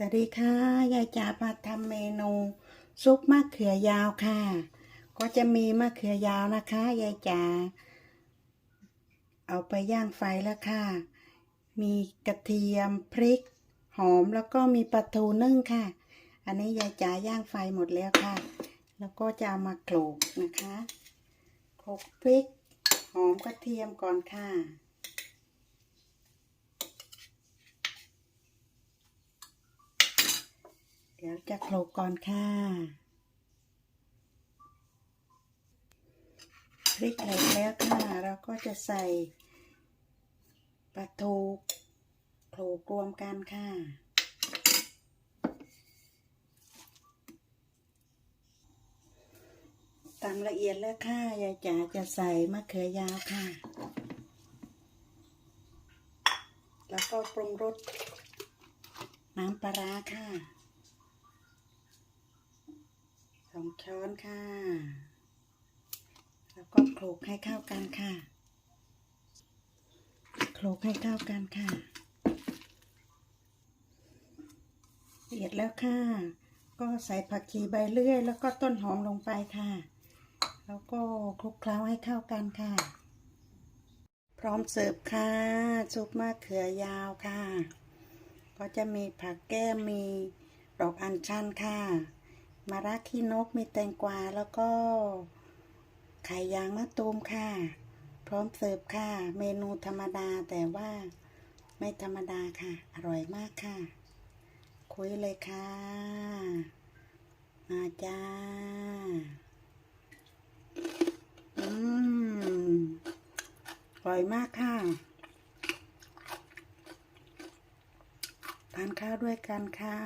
สวัสดีค่ะ ยายจ๋ามาทำเมนูซุปมะเขือยาวค่ะ ก็จะมีมะเขือยาวนะคะ ยายจ๋า เอาไปย่างไฟแล้วค่ะ มีกระเทียมพริก หอมแล้วก็มีปลาทูนึ่งค่ะ อันนี้ยายจ๋าย่างไฟหมดแล้วค่ะ แล้วก็จะเอามาโขลกนะคะโขลกพริก หอมกระเทียมก่อนค่ะ เดี๋ยวจะโขลกก่อนค่ะ พริกแหลกแล้วค่ะ เราก็จะใส่ปลาทูโขลกรวมกันค่ะตามละเอียดแล้วค่ะ ยายจ๋าจะใส่มะเขือยาวค่ะ แล้วก็ปรุงรสน้ำปลาร้าค่ะ สอง ช้อนค่ะ แล้วก็โขลกให้เข้ากันค่ะ โขลกให้เข้ากันค่ะละเอียดแล้วค่ะ ก็ใส่ผักชีใบเลื่อย แล้วก็ต้นหอมลงไปค่ะ แล้วก็คลุกเคล้าให้เข้ากันค่ะ พร้อมเสิร์ฟค่ะซุปมะเขือยาวค่ะ ก็จะมีผักแก้มมีดอกอัญชันค่ะ มาระขี้นกมีแตงกวาแล้วก็ไข่ยางมะตูมค่ะ พร้อมเสิร์ฟค่ะ เมนูธรรมดาแต่ว่าไม่ธรรมดาค่ะ อร่อยมากค่ะ คุยเลยค่ะ มาจ้า อืม อร่อยมากค่ะ ทานข้าวด้วยกันค่ะ